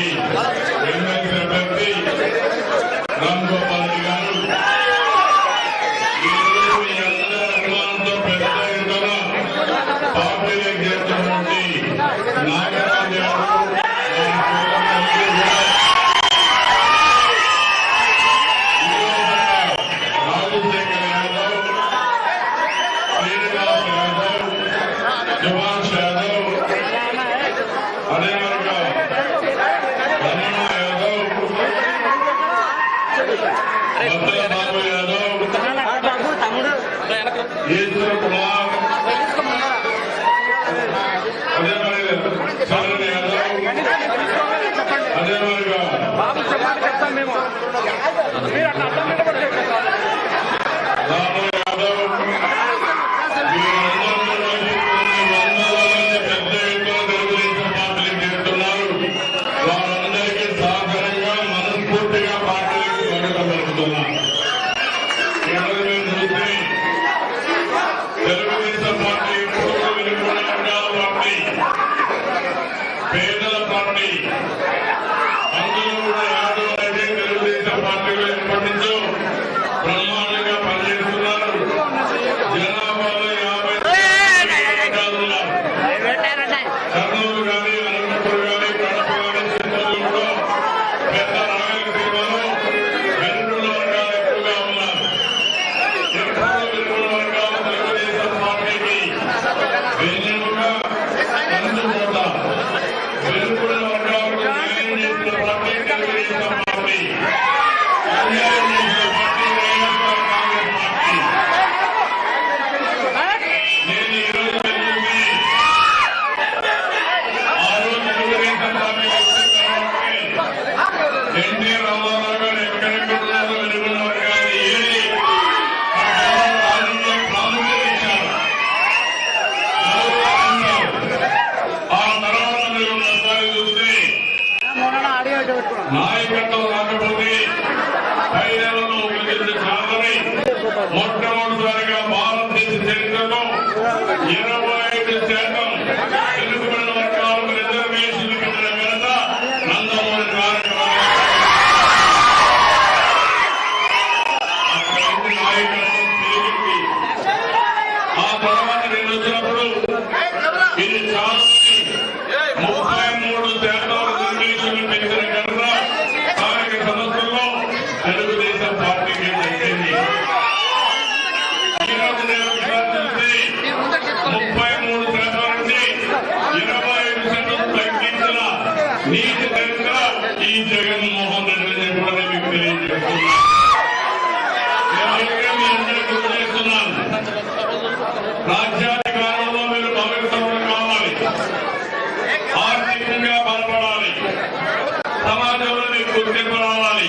Amém. అదే సమాజంలో మీకు గుర్తింపు రావాలి.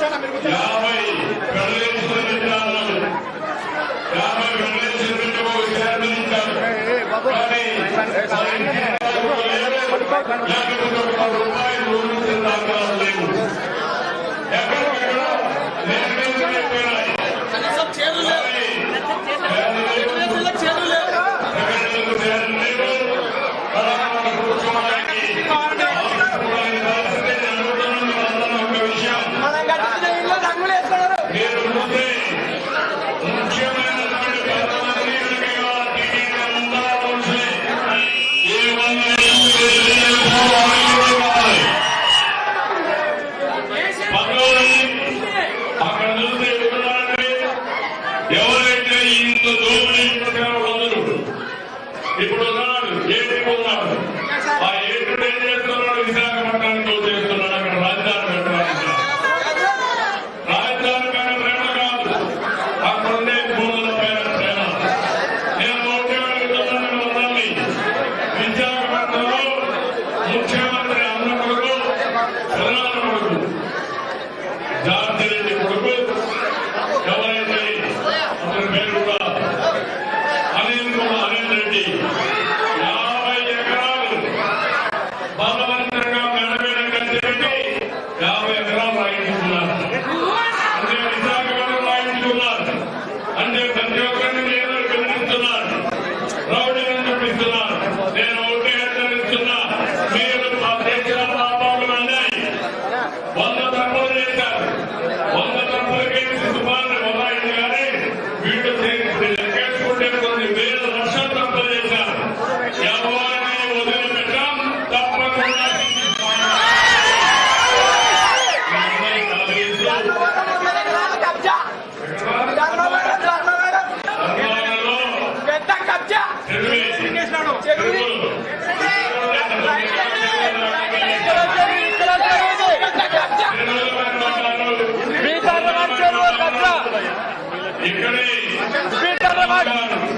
యాభై కదిలించిన విధానాలు యాభై కదిలించిన విద్యార్థులు ఉంటారు కానీ రూపాయలు ఎక్కడికక్కడ నిర్ణయించలేకపోయినాయి కనీసం చేరులేదు చేరులేదు Seven.